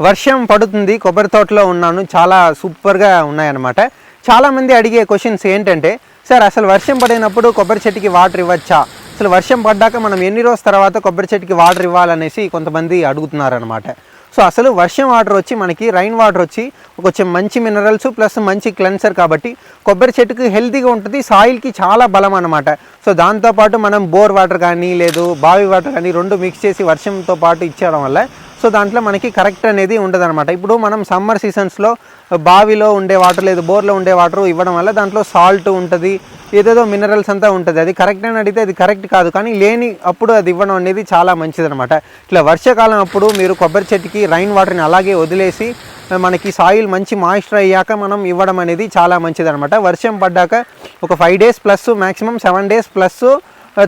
వర్షం పడుతుంది కొబ్బరి తోటలో ఉన్నాను చాలా సూపర్గా ఉన్నాయన్నమాట. చాలామంది అడిగే క్వశ్చన్స్ ఏంటంటే సార్ అసలు వర్షం పడినప్పుడు కొబ్బరి చెట్టుకి వాటర్ ఇవ్వచ్చా? అసలు వర్షం పడ్డాక మనం ఎన్ని రోజుల తర్వాత కొబ్బరి చెట్టుకి వాటర్ ఇవ్వాలనేసి కొంతమంది అడుగుతున్నారనమాట సో అసలు వర్షం వాటర్ వచ్చి మనకి రైన్ వాటర్ వచ్చి కొంచెం మంచి మినరల్స్ ప్లస్ మంచి క్లెన్సర్ కాబట్టి కొబ్బరి చెట్టుకి హెల్తీగా ఉంటుంది సాయిల్కి చాలా బలం అనమాట సో దాంతోపాటు మనం బోర్ వాటర్ కానీ లేదు బావి వాటర్ కానీ రెండు మిక్స్ చేసి వర్షంతో పాటు ఇచ్చేయడం వల్ల సో దాంట్లో మనకి కరెక్ట్ అనేది ఉండదన్నమాట. ఇప్పుడు మనం సమ్మర్ సీజన్స్లో బావిలో ఉండే వాటర్ లేదు బోర్లో ఉండే వాటర్ ఇవ్వడం వల్ల దాంట్లో సాల్ట్ ఉంటుంది ఏదేదో మినరల్స్ అంతా ఉంటుంది. అది కరెక్ట్ అని అడిగితే అది కరెక్ట్ కాదు కానీ లేని అప్పుడు అది ఇవ్వడం అనేది చాలా మంచిదనమాట ఇట్లా వర్షాకాలం అప్పుడు మీరు కొబ్బరి చెట్టుకి రైన్ వాటర్ని అలాగే వదిలేసి మనకి సాయిల్ మంచి మాయిశ్చర్ అయ్యాక మనం ఇవ్వడం అనేది చాలా మంచిదనమాట వర్షం పడ్డాక ఒక five days plus maximum seven days plus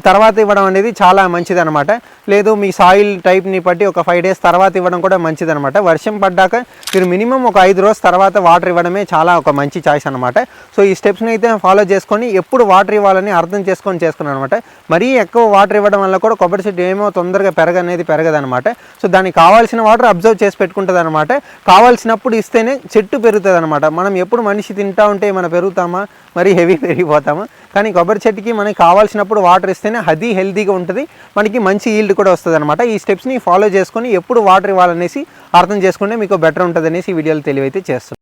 తర్వాత ఇవ్వడం అనేది చాలా మంచిది అనమాట లేదు మీ సాయిల్ టైప్ని బట్టి ఒక ఫైవ్ డేస్ తర్వాత ఇవ్వడం కూడా మంచిది అనమాట వర్షం పడ్డాక మీరు మినిమం ఒక ఐదు రోజుల తర్వాత వాటర్ ఇవ్వడమే చాలా ఒక మంచి చాయిస్ అనమాట సో ఈ స్టెప్స్ని అయితే ఫాలో చేసుకొని ఎప్పుడు వాటర్ ఇవ్వాలని అర్థం చేసుకొని చేసుకున్నాను అనమాట మరీ ఎక్కువ వాటర్ ఇవ్వడం వల్ల కూడా కొబ్బరి చెట్టు ఏమో తొందరగా పెరగనేది పెరగదనమాట సో దానికి కావాల్సిన వాటర్ అబ్జర్వ్ చేసి పెట్టుకుంటుంది అనమాట కావాల్సినప్పుడు ఇస్తేనే చెట్టు పెరుగుతుంది అనమాట మనం ఎప్పుడు మనిషి తింటా ఉంటే మనం పెరుగుతామా? మరీ హెవీ పెరిగిపోతామా? కానీ కొబ్బరి చెట్టుకి మనకి కావాల్సినప్పుడు వాటర్ ఇస్తేనే అది హెల్తీగా ఉంటుంది. మనకి మంచి ఈల్డ్ కూడా వస్తుంది అనమాట ఈ స్టెప్స్ని ఫాలో చేసుకొని ఎప్పుడు వాటర్ ఇవ్వాలనేసి అర్థం చేసుకుంటే మీకు బెటర్ ఉంటుంది అనేసి ఈ వీడియోలో తెలివైతే చేస్తున్నాను